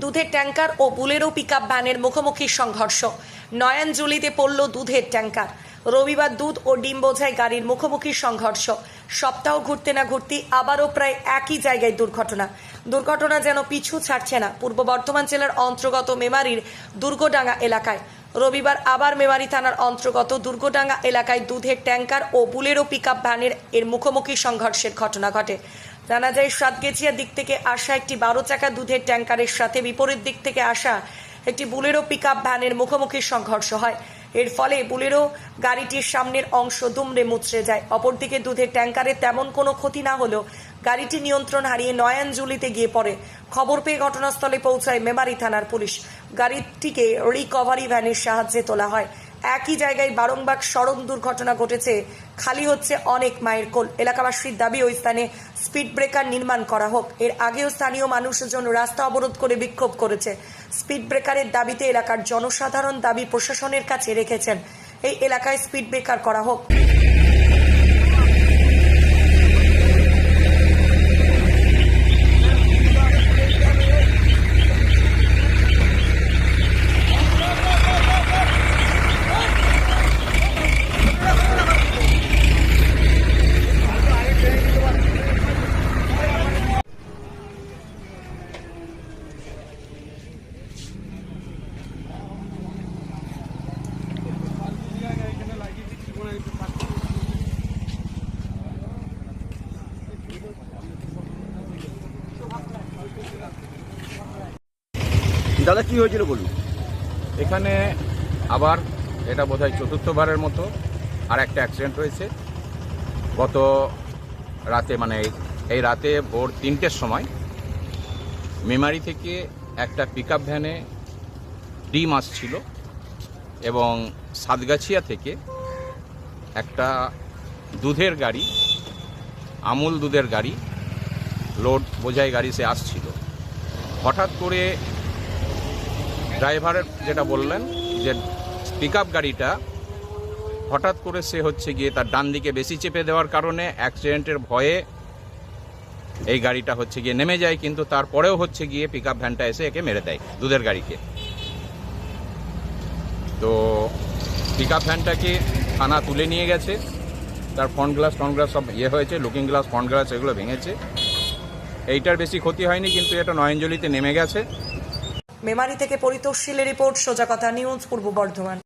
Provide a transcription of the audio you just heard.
দুধের ট্যাঙ্কার ও Bolero pickup ভ্যানের মুখোমুখি সংঘর্ষ। নয়ানজুলিতে পড়ল দুধের ট্যাঙ্কার রবিবার দুধ ও ডিম বোঝায় গাড়ির মুখোমুখি সংঘর্ষ। সপ্তাহ ঘুরতে না ঘুরতে আবারও প্রায় একই জায়গায় দুর্ঘটনা। দুর্ঘটনা যেন পিছু ছাড়ছে না, পূর্ব বর্ধমান জেলার অন্তর্গত মেমারির দুর্গডাঙ্গা এলাকায়। রবিবার আবার মেমারি থানার অন্তর্গত দুর্গডাঙ্গা এলাকায় দুধের ট্যাঙ্কার ও বুলেরো পিকআপ ভ্যানের এর মুখোমুখি সংঘর্ষের ঘটনা ঘটে। জানা যায় সাতগেছিয়া দিক থেকে আসা একটি বারো চাকা দুধের ট্যাঙ্কারের সাথে বিপরীত দিক থেকে আসা একটি বুলেরো পিকআপ ভ্যানের মুখোমুখি সংঘর্ষ হয়। এর ফলে বুলেরো গাড়িটির সামনের অংশ দুমড়ে মুচড়ে যায়। অপরদিকে দুধের ট্যাঙ্কারের তেমন কোনো ক্ষতি না হলেও গাড়িটি নিয়ন্ত্রণ হারিয়ে নয়ানজুলিতে গিয়ে পড়ে। খবর পেয়ে ঘটনাস্থলে পৌঁছায় মেমারি থানার পুলিশ। গাড়িটিকে রিকভারি ভ্যানের সাহায্যে তোলা হয়। একই জায়গায় বারংবার সড়ক দুর্ঘটনা ঘটেছে। খালি হচ্ছে অনেক মায়ের কোল। এলাকাবাসীর দাবি, ওই স্থানে স্পিড ব্রেকার নির্মাণ করা হোক। এর আগেও স্থানীয় মানুষজন রাস্তা অবরোধ করে বিক্ষোভ করেছে। স্পিড ব্রেকারের দাবিতে এলাকার জনসাধারণ দাবি প্রশাসনের কাছে রেখেছেন। এই এলাকায় স্পিড ব্রেকার করা হোক। দাদা, কি হয়েছিল বলুন? এখানে আবার এটা বোধহয় চতুর্থবারের মতো আর একটা অ্যাক্সিডেন্ট হয়েছে। গত রাতে মানে এই- রাতে ভোর তিনটের সময় মেমারি থেকে একটা পিক ভ্যানে ডিম আসছিল এবং সাতগাছিয়া থেকে একটা দুধের গাড়ি, আমুল দুধের গাড়ি, লোড বোঝাই গাড়ি সে আসছিল। হঠাৎ করে ড্রাইভারের যেটা বললেন, যে পিক গাড়িটা হঠাৎ করে সে হচ্ছে গিয়ে তার ডান দিকে বেশি চেপে দেওয়ার কারণে অ্যাক্সিডেন্টের ভয়ে এই গাড়িটা হচ্ছে গিয়ে নেমে যায়, কিন্তু তারপরেও হচ্ছে গিয়ে পিক ভ্যানটা এসে একে মেরে দেয় দুধের গাড়িকে। তো পিক ভ্যানটাকে থানা তুলে নিয়ে গেছে। তার ফ্রন্ট গ্লাস ফ্রন্ট গ্লাস সব ইয়ে হয়েছে লুকিং গ্লাস ফ্রন্ট গ্লাস এগুলো ভেঙেছে। এইটার বেশি ক্ষতি হয়নি, কিন্তু এটা নয়ঞ্জলিতে নেমে গেছে। মেমারি থেকে পরিতোষ শীলের রিপোর্ট সোজা কথা নিউজ পূর্ব বর্ধমান।